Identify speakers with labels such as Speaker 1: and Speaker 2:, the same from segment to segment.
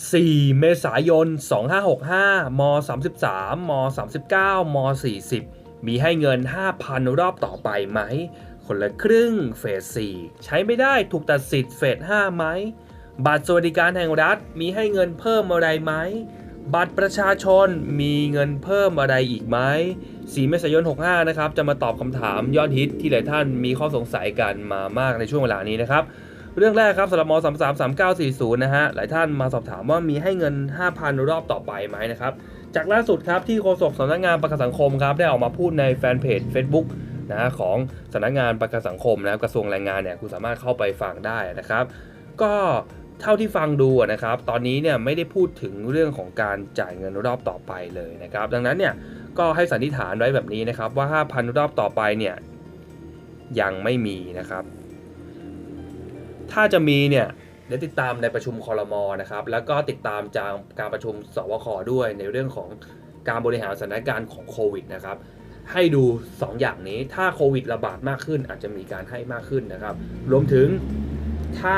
Speaker 1: 4 เมษายน 2565 ม 33 ม 39 ม 40 มีให้เงิน 5,000 รอบต่อไปไหม คนละครึ่งเฟส 4 ใช้ไม่ได้ถูกตัดสิทธิ์เฟส 5 ไหม บัตรสวัสดิการแห่งรัฐมีให้เงินเพิ่มอะไรไหม บัตรประชาชนมีเงินเพิ่มอะไรอีกไหม 4 เมษายน 65 นะครับ จะมาตอบคำถามยอดฮิตที่หลายท่านมีข้อสงสัยกันมามากในช่วงเวลานี้นะครับ เรื่องแรกครับสำหรับม33 3940นย์นะฮะหลายท่านมาสอบถามว่ามีให้เงิน 5,000 รอบต่อไปไหมนะครับจากล่าสุดครับที่โฆษกสำนักงานประกันสังคมครับได้ออกมาพูดในแฟนเพจ Facebook นะของสำนักงานประกันสังคมนะครับกระทรวงแรงงานเนี่ยคุณสามารถเข้าไปฟังได้นะครับ ก็เท่าที่ฟังดูนะครับ ตอนนี้เนี่ยไม่ได้พูดถึงเรื่องของการจ่ายเงินรอบต่อไปเลยนะครับ ดังนั้นเนี่ยก็ให้สันนิษฐานไว้แบบนี้นะครับว่า 5,000 รอบต่อไปเนี่ยยังไม่มีนะครับ ถ้าจะมีเนี่ยเดี๋ยวติดตามในประชุมคอรมอนะครับ แล้วก็ติดตามจากการประชุมสวคด้วยในเรื่องของการบริหารสถานการณ์ของโควิดนะครับ ให้ดู 2 อย่างนี้ถ้าโควิดระบาดมากขึ้น อาจจะมีการให้มากขึ้นนะครับ รวมถึงถ้า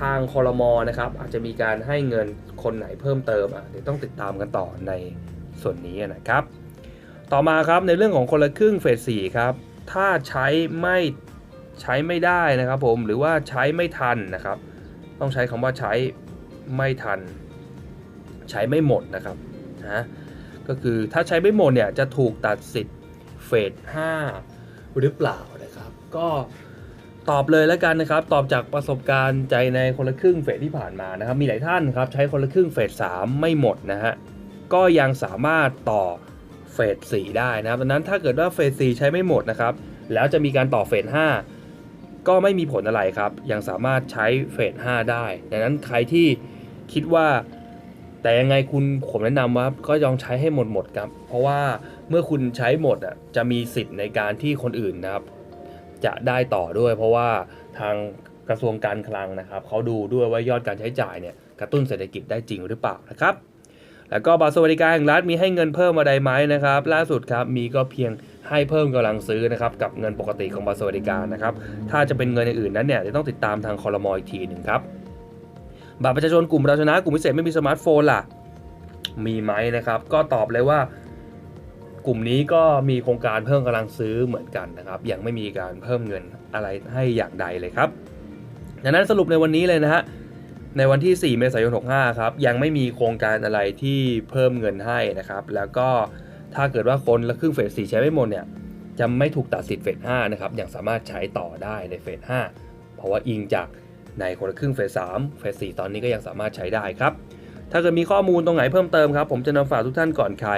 Speaker 1: ทางคอรมอนะครับ อาจจะมีการให้เงินคนไหนเพิ่มเติมอะเดี๋ยวต้องติดตามกันต่อในส่วนนี้นะครับ ต่อมาครับในเรื่องของคนละครึ่งเฟสสี่ครับ ถ้าใช้ไม่ ใช้ไม่ได้นะครับผมหรือว่าใช้ไม่ทันนะครับ ต้องใช้คำว่าใช้ไม่ทัน ใช้ไม่หมดนะครับนะก็คือถ้าใช้ไม่หมดเนี่ยจะถูกตัดสิทธิ์เฟส5หรือเปล่านะครับ ก็ตอบเลยแล้วกันนะครับ ตอบจากประสบการณ์ใจในคนละครึ่งเฟสที่ผ่านมานะครับ มีหลายท่านครับใช้คนละครึ่งเฟส3ไม่หมดนะฮะก็ยังสามารถต่อเฟส4ได้นะครับดังนั้นถ้าเกิดว่าเฟส4ใช้ไม่หมดนะครับ แล้วจะมีการต่อเฟส5 ก็ไม่มีผลอะไรครับ ยังสามารถใช้เฟส5ได้ ดังนั้นใครที่คิดว่า แต่ยังไงคุณผมแนะนำว่าก็ลองใช้ให้หมดหมดครับ เพราะว่าเมื่อคุณใช้หมดอะจะมีสิทธิ์ในการที่คนอื่นนะครับ จะได้ต่อด้วย เพราะว่าทางกระทรวงการคลังนะครับเขาดูด้วยว่ายอดการใช้จ่ายเนี่ยกระตุ้นเศรษฐกิจได้จริงหรือเปล่านะครับแล้วก็บัตรสวัสดิการแห่งรัฐมีให้เงินเพิ่มอะไรไหมนะครับ ล่าสุดครับมีก็เพียง ให้เพิ่มกำลังซื้อนะครับกับเงินปกติของบัตรสวัสดิการนะครับถ้าจะเป็นเงินอื่นนั้นเนี่ยเดี๋ยวต้องติดตามทางคอรมออีกทีหนึ่งครับบัตรประชาชนกลุ่มเราชนะกลุ่มพิเศษไม่มีสมาร์ทโฟนล่ะ มีไหมนะครับ ก็ตอบเลยว่ากลุ่มนี้ก็มีโครงการเพิ่มกำลังซื้อเหมือนกันนะครับ ยังไม่มีการเพิ่มเงินอะไรให้อย่างใดเลยครับดังนั้นสรุปในวันนี้เลยนะฮะในวันที่ 4 เมษายน 65 ครับ ยังไม่มีโครงการอะไรที่เพิ่มเงินให้นะครับ แล้วก็ ถ้าเกิดว่าคนละครึ่งเฟส4ใช้ไม่หมดเนี่ยจะไม่ถูกตัดสิทธิ์เฟส5นะครับยังสามารถใช้ต่อได้ในเฟส5เพราะว่าอิงจากในคนละครึ่งเฟส3เฟส4ตอนนี้ก็ยังสามารถใช้ได้ครับ ถ้าเกิดมีข้อมูลตรงไหนเพิ่มเติมครับ ผมจะนำฝากทุกท่านก่อนใคร